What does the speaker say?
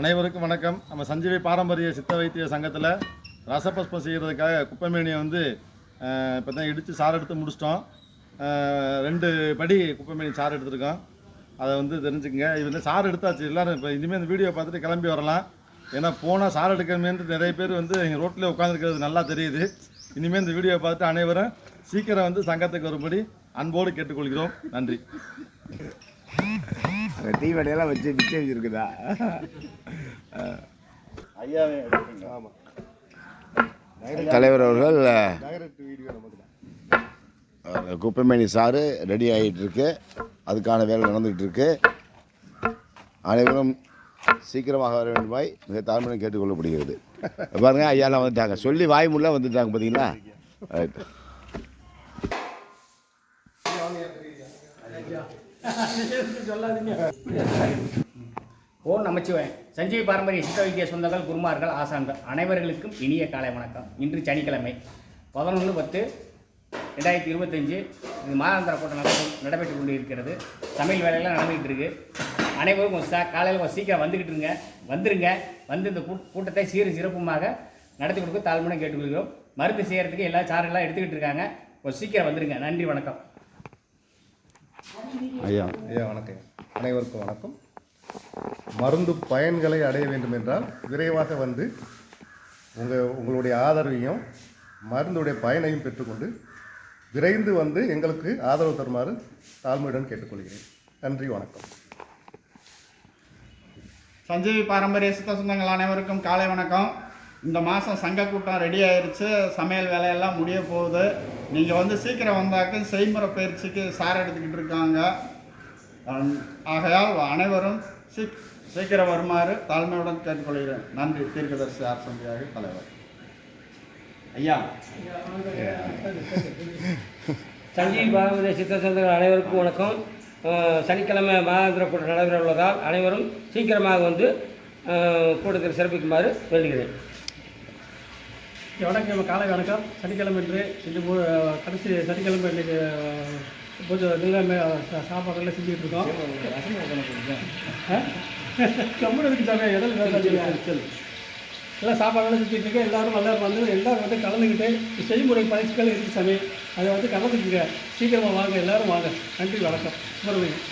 அனைவருக்கும் வணக்கம். நம்ம சஞ்சீவி பாரம்பரிய சித்த வைத்திய சங்கத்தில் ரசபஸ்பம் செய்கிறதுக்காக குப்பைமேனியை வந்து இப்போ தான் இடித்து சாறு எடுத்து முடிச்சிட்டோம். ரெண்டு படி குப்பைமேனி சாறு எடுத்திருக்கோம். அதை வந்து தெரிஞ்சுக்கங்க. இது வந்து சாறு எடுத்தாச்சு. எல்லாரும் இப்போ இனிமேல் இந்த வீடியோ பார்த்துட்டு கிளம்பி வரலாம். ஏன்னா போனால் சாறு எடுக்கணுமேன்ட்டு நிறைய பேர் வந்து எங்கள் ரோட்டில் உட்காந்துருக்கிறது நல்லா தெரியுது. இனிமேல் இந்த வீடியோ பார்த்துட்டு அனைவரும் சீக்கிரம் வந்து சங்கத்துக்கு வரும்படி அன்போடு கேட்டுக்கொள்கிறோம். நன்றி. அந்த டீ வடையெல்லாம் வச்சு நிச்சயம் வச்சிருக்குதா? ஐயாவே ஆமாம் தலைவர் அவர்கள் குப்பைமேனி சாறு ரெடி ஆகிட்டு இருக்கு அதுக்கான வேலை நடந்துகிட்டு இருக்கு அனைவரும் சீக்கிரமாக வர வேண்டுமாய் மிக தாழ்மையுடன் கேட்டுக்கொள்ளப்படுகிறது. பாருங்க ஐயாலாம் வந்துட்டாங்க. சொல்லி வாய் முள்ள வந்துட்டாங்க பார்த்தீங்களா ரைட் ஓ நமச்சிவன் சஞ்சீவி பாரம்பரிய சித்த வைத்திய சொந்தங்கள் குருமார்கள் ஆசான்கள் அனைவர்களுக்கும் இனிய காலை வணக்கம். இன்று சனிக்கிழமை பதினொன்று பத்து ரெண்டாயிரத்தி இருபத்தஞ்சு. இது மாதாந்திர கூட்டம் நட நடைபெற்று கொண்டு இருக்கிறது சமையல் வேலையெல்லாம் நடந்துகிட்டு இருக்கு. அனைவரும் கொஞ்சம் காலையில் கொஞ்சம் சீக்கிரம் வந்துக்கிட்டு இருங்க. வந்துருங்க. வந்து இந்த கூட்டத்தை சீரும் சிறப்புமாக நடத்தி கொடுக்க தாழ்மையாக கேட்டுக்கொள்கிறோம். மருந்து செய்கிறதுக்கு எல்லா சாரெல்லாம் எடுத்துக்கிட்டு இருக்காங்க. கொஞ்சம் சீக்கிரம் வந்துருங்க. நன்றி வணக்கம். ஐயா. ஐயா வணக்கம். அனைவருக்கும் வணக்கம். மருந்து பயன்களை அடைய வேண்டும் என்றால் விரைவாக வந்து உங்கள் உங்களுடைய ஆதரவையும் மருந்துடைய பயனையும் பெற்றுக்கொண்டு விரைந்து வந்து எங்களுக்கு ஆதரவு தருமாறு தாழ்மையுடன் கேட்டுக்கொள்கிறேன். நன்றி வணக்கம். சஞ்சீவி பாரம்பரிய சித்த சொந்தங்கள் அனைவருக்கும் காலை வணக்கம். இந்த மாதம் சங்க கூட்டம் ரெடி ஆயிடுச்சு சமையல் வேலையெல்லாம் முடிய போகுது. நீங்கள் வந்து சீக்கிரம் வந்தாக்க செய்முறை பயிற்சிக்கு சார் எடுத்துக்கிட்டு இருக்காங்க. ஆகையால் அனைவரும் சீக் சீக்கிரம் வருமாறு தாழ்மையுடன் கேட்டுக்கொள்கிறேன். நன்றி. தீர்க்கதர்சி ஆர் சந்தியாக தலைவர். ஐயா. சஞ்சீவி பாரதிய சித்த அனைவருக்கும் வணக்கம். சனிக்கிழமை மாதாந்திர கூட்டம் நடைபெற உள்ளதால் அனைவரும் சீக்கிரமாக வந்து கூட்டத்தில் சிறப்பிக்குமாறு வேண்டுகிறேன். வணக்கம் காலை வணக்கம். சனிக்கிழமை இன்று மூ- கடைசி சனிக்கிழமை இன்னைக்கு அஹ், பூஜை எல்லாமே சா- சாப்பாடெல்லாம் செஞ்சுட்டு இருக்கோம். ஆ? கம்முனு இருக்கு சாமி வேலை எல்லாம் சாப்பாடெல்லாம் செஞ்சுட்டு இருக்கேன். எல்லாரும் நல்லா வந்து எல்லாரும் வந்து கலந்துக்கிட்டு செய்முறை பயிற்சிகள் இருக்குது சாமி. அதை வந்து கலந்துக்குங்க சீக்கிரமாக வாங்க எல்லாரும் வாங்க. நன்றி வணக்கம். சுப்பிரமணியம்